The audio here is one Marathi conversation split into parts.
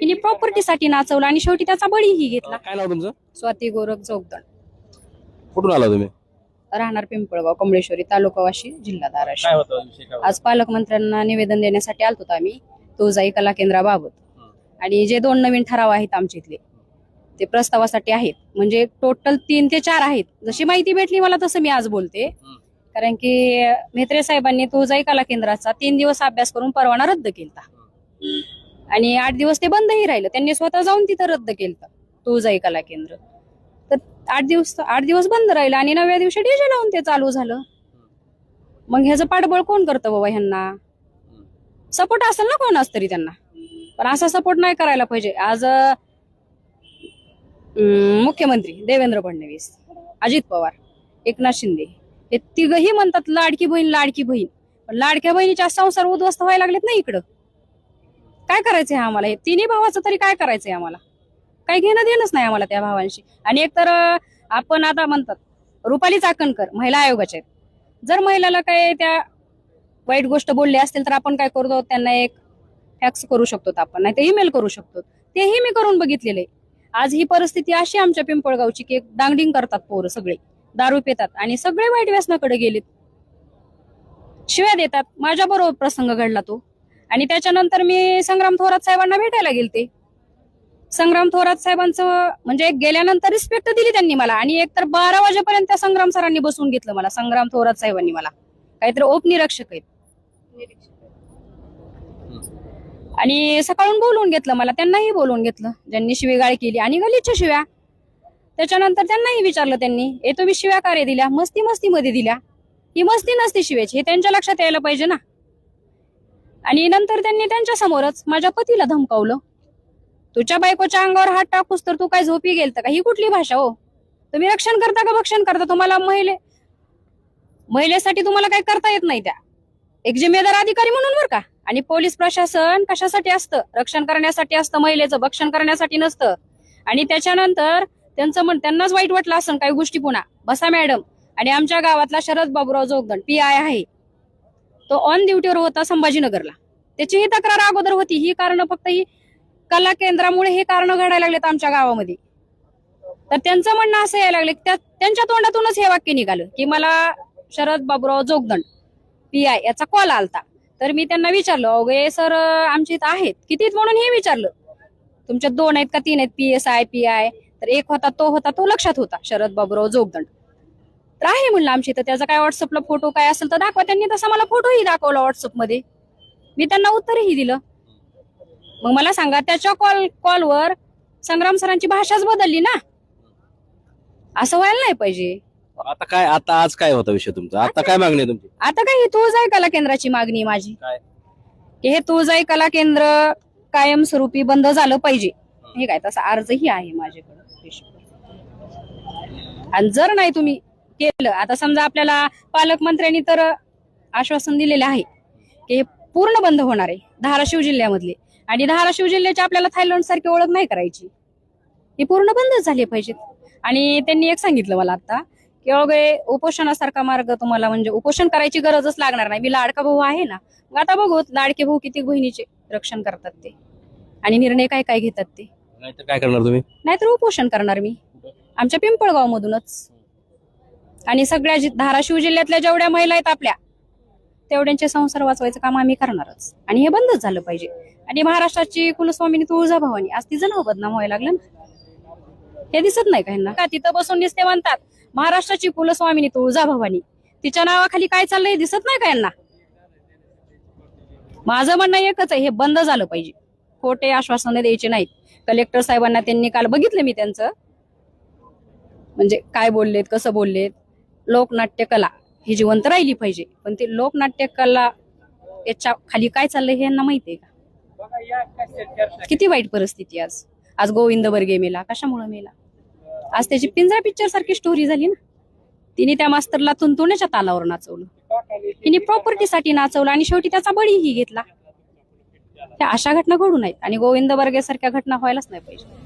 हिने प्रॉपर्टीसाठी नाचवलं आणि शेवटी त्याचा बळीही घेतला. काय नाव तुमचं? स्वाती गोरख चौकदण कुठून आला तुम्ही? राहणार पिंपळगाव कमळेश्वरी तालुका वाशी जिल्हा धाराशिव? आज पालकमंत्र्यांना निवेदन देण्यासाठी आलतो आम्ही तुळजाई कला केंद्राबाबत. आणि जे दोन नवीन ठराव आहेत आमच्या इथले ते प्रस्तावासाठी आहेत. म्हणजे टोटल तीन ते चार आहेत. जशी माहिती भेटली मला तसं मी आज बोलते. कारण की म्हेत्रे साहेबांनी तुळजाई कला केंद्राचा तीन दिवस अभ्यास करून परवाना रद्द केलता. आणि आठ दिवस ते बंदही राहिलं. त्यांनी स्वतः जाऊन तिथं रद्द केलं तुळजाई कला केंद्र. तर आठ दिवस आठ दिवस बंद राहिलं आणि नव्या दिवशी डीजे लावून ते चालू झालं. मग ह्याचं पाठबळ कोण करतं बाबा ह्यांना? सपोर्ट असेल ना कोणाच तरी त्यांना? पण असा सपोर्ट नाही करायला पाहिजे. आज मुख्यमंत्री देवेंद्र फडणवीस अजित पवार एकनाथ शिंदे हे तिघही म्हणतात लाडकी बहीण लाडकी बहीण. पण लाडक्या बहिणीच्या संसार उद्ध्वस्त व्हायला लागलेत ना इकडं. काय करायचंय आम्हाला? हे तिन्ही भावाचं तरी काय करायचंय आम्हाला? काही घेणं देणंच नाही आम्हाला त्या भावांशी. आणि एकतर आपण आता म्हणतात रुपाली चाकणकर महिला आयोगाच्या आहेत. जर महिलाला काय त्या वाईट गोष्ट बोलली असतील तर आपण काय करतो? त्यांना एक फॅक्स करू शकतो आपण नाही तर ईमेल करू शकतो तेही मी करून बघितलेले आज ही परिस्थिती अशी आमच्या पिंपळगावची की एक डांगडिंग करतात पोरं सगळे. दारू पितात आणि सगळे वाईट व्यसनाकडे गेलेत. शिव्या देतात. माझ्या बरोबर प्रसंग घडला तो. आणि त्याच्यानंतर मी संग्राम थोरात साहेबांना भेटायला गेलते. संग्राम थोरात साहेबांचं म्हणजे गेल्यानंतर रिस्पेक्ट दिली त्यांनी मला. आणि एक तर बारा वाजेपर्यंत त्या संग्राम सरांनी बसवून घेतलं मला संग्राम थोरात साहेबांनी मला. काहीतरी उपनिरीक्षक आहेत. आणि सकाळून बोलवून घेतलं मला त्यांनाही बोलवून घेतलं. ज्यांनी शिवीगाळ केली आणि गलीच्या शिव्या. त्याच्यानंतर त्यांनाही विचारलं त्यांनी ए तुम्ही शिव्या कार्य दिल्या? मस्ती मस्ती मध्ये दिल्या. ही मस्ती नसती शिव्याची. हे त्यांच्या लक्षात यायला पाहिजे ना. आणि नंतर त्यांनी त्यांच्या समोरच माझ्या पतीला धमकावलं. तुझ्या बायकोच्या अंगावर हात टाकूस तर तू काय झोपी गेलत का? ही कुठली भाषा हो? तुम्ही रक्षण करता का भक्षण करता? तुम्हाला महिले महिलेसाठी तुम्हाला काही करता येत नाही त्या. एक जिम्मेदार अधिकारी म्हणून बरं का? आणि पोलीस प्रशासन कशासाठी असतं? रक्षण करण्यासाठी असतं महिलेचं भक्षण करण्यासाठी नसतं. आणि त्याच्यानंतर त्यांचं म्हण त्यांनाच वाईट वाटलं असं काही गोष्टी पुन्हा. बसा मॅडम. आणि आमच्या गावातला शरद बाबूराव जोगदंड पी आय आहे. तो ऑन ड्युटीवर होता संभाजीनगरला. त्याची ही तक्रार अगोदर होती. ही कारण फक्त ही कला केंद्रामुळे हे कारण घडायला लागलेत आमच्या गावामध्ये. तर त्यांचं म्हणणं असं यायला लागलं त्या त्यांच्या तोंडातूनच हे वाक्य निघालं की मला शरद बाबूराव जोगदंड पी आय याचा कॉल आलता. तर मी त्यांना विचारलं अगे सर आमच्या इथं आहेत. कितीत? म्हणून हे विचारलं. तुमच्या दोन आहेत का? तीन आहेत. P S I P I तर एक होता तो होता तो लक्षात होता शरद बाबूराव जोगदंड. आहे म्हणलं आमच्या इथं. त्याचा काय व्हॉट्सअपला फोटो काय असेल तर दाखवा. त्यांनी तसा मला फोटोही दाखवला व्हॉट्सअपमध्ये मी त्यांना उत्तरही दिलं. मग मला सांगा त्याच्या कॉल कॉलवर संग्राम सरांची भाषाच बदलली ना? असं व्हायला नाही पाहिजे. आता काय आता आज काय होता विषय तुमचा? आता काय मागणी आहे तुमची? आता काय ही तुळजाई कला केंद्राची मागणी आहे माझी. काय? की हे तुळजाई कला केंद्र कायमस्वरूपी बंद झालं पाहिजे. हे काय तसा अर्जही आहे माझ्याकडे. आणि जर नाही तुम्ही केलं. आता समजा आपल्याला पालकमंत्र्यांनी तर आश्वासन दिलेलं आहे की हे पूर्ण बंद होणार आहे धाराशिव जिल्ह्यामधले. आणि धाराशिव जिल्ह्याची आपल्याला थायलंड सारखी ओळख नाही करायची. ही पूर्ण बंदच झाली पाहिजेत. आणि त्यांनी एक सांगितलं मला आता की अवघे उपोषणासारखा मार्ग तुम्हाला म्हणजे उपोषण करायची गरजच लागणार नाही. मी लाडका भाऊ आहे ना. मग आता बघू लाडके भाऊ किती बहिणीचे रक्षण करतात ते. आणि निर्णय काय काय घेतात ते. नाहीतर काय करणार तुम्ही? नाहीतर उपोषण करणार मी. आमच्या पिंपळगाव मधूनच आणि सगळ्या जि- धाराशिव जिल्ह्यातल्या जेवढ्या महिला आहेत आपल्या तेवढ्यांचे संसार वाचवायचं काम आम्ही करणारच. आणि हे बंदच झालं पाहिजे. आणि महाराष्ट्राची कुलस्वामिनी तुळजाभवानी आज तिचं नाव बदनाम व्हायला लागलं ना. हे दिसत नाही का ह्यांना? का तिथं बसून दिसते म्हणतात महाराष्ट्राची कुलस्वामिनी तुळजाभवानी तिच्या नावाखाली काय चाललंय हे दिसत नाही का यांना माझं म्हणणं एकच आहे हे बंद झालं पाहिजे. खोटे आश्वासनं द्यायचे नाहीत. कलेक्टर साहेबांना त्यांनी काल बघितलं मी त्यांचं. म्हणजे काय बोललेत कसं बोललेत? लोकनाट्य कला ही जिवंत राहिली पाहिजे. पण ते लोकनाट्य कला याच्या खाली काय चाललंय हे यांना माहितीये का? किती वाईट परिस्थिती आज. आज गोविंद बर्गे मेला कशामुळे मेला? आज त्याची पिंजरा पिक्चर सारखी स्टोरी झाली ना. तिने त्या मास्तरला तुंतुण्याच्या तालावर नाचवलं. तिने प्रॉपर्टीसाठी नाचवलं आणि शेवटी त्याचा बळीही घेतला. त्या अशा घटना घडू नयेत आणि गोविंद बर्गे सारख्या घटना व्हायलाच नाही पाहिजे.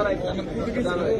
झालं